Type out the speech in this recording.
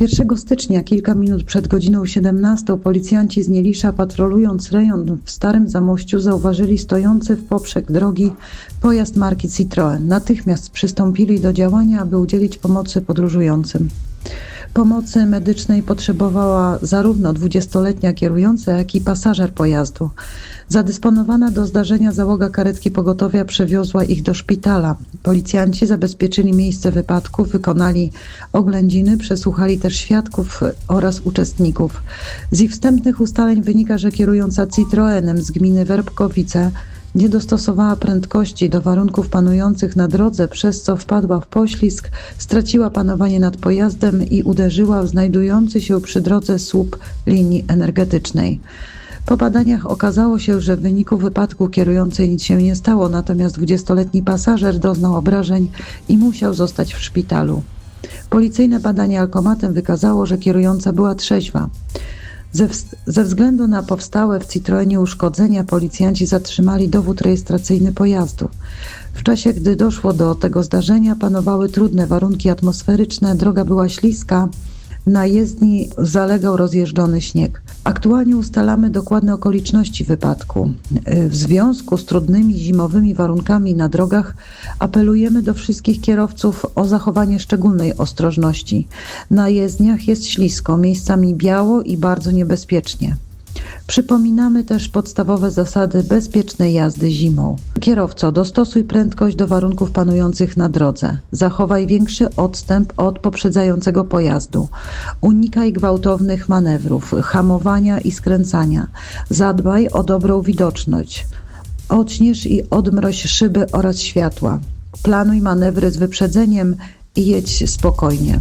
1 stycznia, kilka minut przed godziną 17, policjanci z Nielisza, patrolując rejon w Starym Zamościu, zauważyli stojący w poprzek drogi pojazd marki Citroën. Natychmiast przystąpili do działania, aby udzielić pomocy podróżującym. Pomocy medycznej potrzebowała zarówno 20-letnia kierująca, jak i pasażer pojazdu. Zadysponowana do zdarzenia załoga karetki pogotowia przewiozła ich do szpitala. Policjanci zabezpieczyli miejsce wypadku, wykonali oględziny, przesłuchali też świadków oraz uczestników. Z ich wstępnych ustaleń wynika, że kierująca Citroenem z gminy Werbkowice nie dostosowała prędkości do warunków panujących na drodze, przez co wpadła w poślizg, straciła panowanie nad pojazdem i uderzyła w znajdujący się przy drodze słup linii energetycznej. Po badaniach okazało się, że w wyniku wypadku kierującej nic się nie stało, natomiast 20-letni pasażer doznał obrażeń i musiał zostać w szpitalu. Policyjne badanie alkomatem wykazało, że kierująca była trzeźwa. Ze, ze względu na powstałe w Citroenie uszkodzenia policjanci zatrzymali dowód rejestracyjny pojazdu. W czasie, gdy doszło do tego zdarzenia, panowały trudne warunki atmosferyczne, droga była śliska, na jezdni zalegał rozjeżdżony śnieg. Aktualnie ustalamy dokładne okoliczności wypadku. W związku z trudnymi zimowymi warunkami na drogach apelujemy do wszystkich kierowców o zachowanie szczególnej ostrożności. Na jezdniach jest ślisko, miejscami biało i bardzo niebezpiecznie. Przypominamy też podstawowe zasady bezpiecznej jazdy zimą. Kierowco, dostosuj prędkość do warunków panujących na drodze. Zachowaj większy odstęp od poprzedzającego pojazdu. Unikaj gwałtownych manewrów, hamowania i skręcania. Zadbaj o dobrą widoczność. Odśnież i odmroź szyby oraz światła. Planuj manewry z wyprzedzeniem i jedź spokojnie.